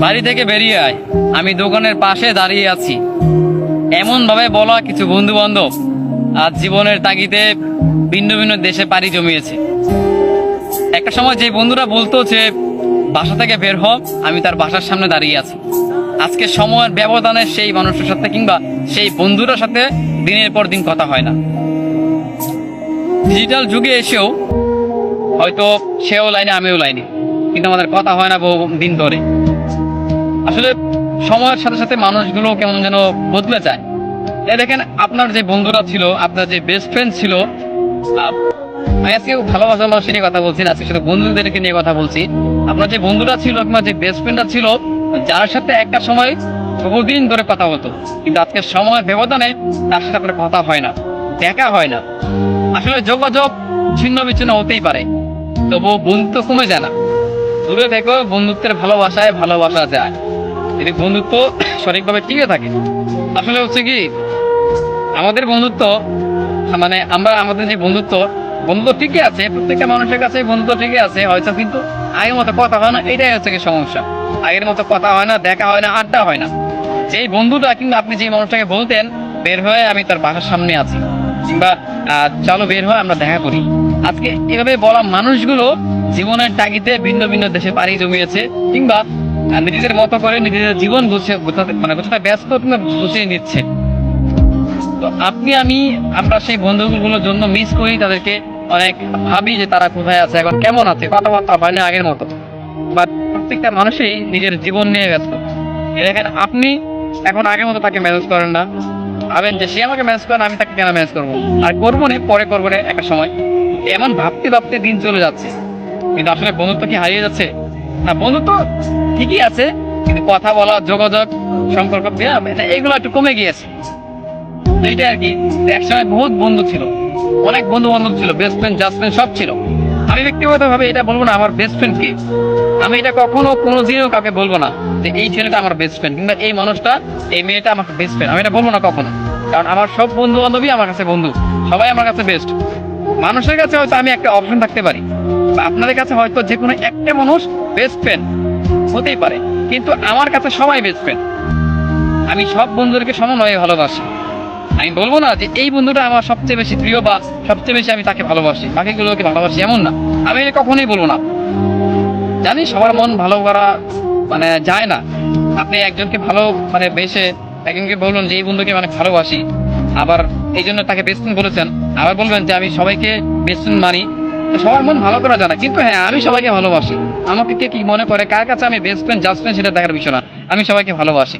বাড়ি থেকে বেরিয়ে আয়। আমি দোকানের পাশে দাঁড়িয়ে আছি। এমন ভাবে বলা কিছু বন্ধু বান্ধব আজ জীবনের তাগিদে ভিন্ন ভিন্ন দেশে পাড়ি জমিয়েছে। একটা সময় যে বন্ধুরা বলতো যে, বাসা থেকে বের হ, আমি তার বাসার সামনে দাঁড়িয়ে আছি। আজকে সময়ের ব্যবধানে সেই মানুষের সাথে কিংবা সেই বন্ধুটার সাথে দিনের পর দিন কথা হয় না। ডিজিটাল যুগে এসেও হয়তো সেও লাইনে, আমিও লাইনে। কিন্তু আমাদের কথা হয় না বহু দিন ধরে। আসলে সময়ের সাথে সাথে মানুষগুলো কেমন যেন বদলে যায়। এই দেখেন, আপনার যে বন্ধুরা ছিল, আপনার যে বেস্ট ফ্রেন্ড ছিল আমি আজকে ভালোবাসা মানুষের নিয়ে কথা বলছি আজকে শুধু বন্ধুদেরকে নিয়ে কথা বলছি। আপনার যে বন্ধুরা ছিল কিংবা যে বেস্ট ফ্রেন্ডরা ছিল, যার সাথে একটা সময় বহুদিন ধরে কথা হতো, কিন্তু আজকে সময় ব্যবধানে তার সাথে আপনার কথা হয় না, দেখা হয় না। আসলে যোগাযোগ ছিন্ন বিচ্ছিন্ন হতেই পারে, তবুও বন্ধুত্ব কমে যায় না। দূরে থেকেও বন্ধুত্বের ভালোবাসায় ভালোবাসা যায়। যদি বন্ধুত্ব সঠিকভাবে টিকে থাকে। আসলে হচ্ছে কি, আমাদের বন্ধুত্ব মানে আমরা, আমাদের যে বন্ধুত্ব বন্ধুত্ব ঠিকই আছে, প্রত্যেকটা মানুষের কাছে বন্ধুত্ব ঠিকই আছে, হয়তো কিন্তু আগের মতো কথা হয় না, এটাই হচ্ছে কি সমস্যা। আগের মতো কথা হয় না, দেখা হয় না, আড্ডা হয় না। যেই বন্ধুটা কিংবা আপনি যে মানুষটাকে বলতেন, বের হয়ে আমি তার বাসার সামনে আছি কিংবা চলো বের হয় আমরা দেখা করি। আজকে এভাবে বলা মানুষগুলো জীবনের তাগিদে ভিন্ন ভিন্ন দেশে পাড়ি জমিয়েছে, কিংবা আহ, নিজেদের মতো করে নিজেদের জীবন গুছিয়ে মানে গোছাতে ব্যস্ত কিংবা গুছিয়ে নিচ্ছে। তো আপনি আমি আমরা সেই বন্ধুগুলোর জন্য মিস করি তাদেরকে অনেক ভাবি যে তারা কোথায় আছে এখন কেমন আছে কথাবার্তা হয় না আগের মতো। বাট প্রত্যেকটা মানুষই নিজের জীবন নিয়ে ব্যস্ত। দেখেন আপনি এখন আগের মতো তাকে ম্যানেজ করেন না। ভাবেন যে সে আমাকে ম্যানেজ করেন আমি তাকে কেন ম্যানেজ করব? আর করব না পরে করব না একটা সময়। এমন ভাবতে ভাবতে দিন চলে যাচ্ছে। কিন্তু আসলে বন্ধুত্ব কি হারিয়ে যাচ্ছে? না বন্ধুত্ব ঠিকই আছে, কিন্তু কথা বলা, যোগাযোগ, সম্পর্ক মানে এগুলো একটু কমে গিয়েছে। এইটা আর কি একসময় বহুত বন্ধু ছিল, অনেক বন্ধু বান্ধব ছিল বেস্ট ফ্রেন্ড জাস্ট ফ্রেন্ড সব ছিল। আমি ব্যক্তিগত ভাবে এটা বলব না, আমার বেস্ট ফ্রেন্ড কি। আমি এটা কখনো কোনোদিনও কাউকে বলব না যে এই ছেলেটা আমার বেস্ট ফ্রেন্ড কিংবা এই মানুষটা, এই মেয়েটা আমার বেস্ট ফ্রেন্ড আমি এটা বলব না কখনো। কারণ আমার সব বন্ধু বান্ধবই আমার কাছে বন্ধু, সবাই আমার কাছে বেস্ট মানুষের কাছে হয়তো আমি একটা অপশন থাকতে পারি আপনাদের কাছে হয়তো যে কোনো একটা মানুষ বেস্ট ফ্রেন্ড হতেই পারে, কিন্তু আমার কাছে সবাই বেস্ট আমি সব বন্ধুদেরকে সমানভাবে ভালোবাসি। আমি বলব না যে এই বন্ধুটা আমার সবচেয়ে বেশি প্রিয় বা সবচেয়ে বেশি আমি তাকে ভালোবাসি। বাকিগুলোকে ভালোবাসি এমন না। আমি এটা কখনোই বলব না। জানি সবার মন ভালো করা মানে যায় না। আপনি একজনকে ভালো মানে বেসে একজনকে বলুন যে এই বন্ধুকে মানে ভালোবাসি। আবার এই জন্য তাকে বেস্ট বলেছেন। আবার বলবেন যে আমি সবাইকে বেস্ট মানি। সবার মন ভালো করা জানা। কিন্তু হ্যাঁ আমি সবাইকে ভালোবাসি। আমাকে কে কি মনে করে? কার কাছে আমি বেস্ট ফ্রেন্ড জাস্ট ফ্রেন্ড সেটা দেখার বিষয় না। আমি সবাইকে ভালোবাসি।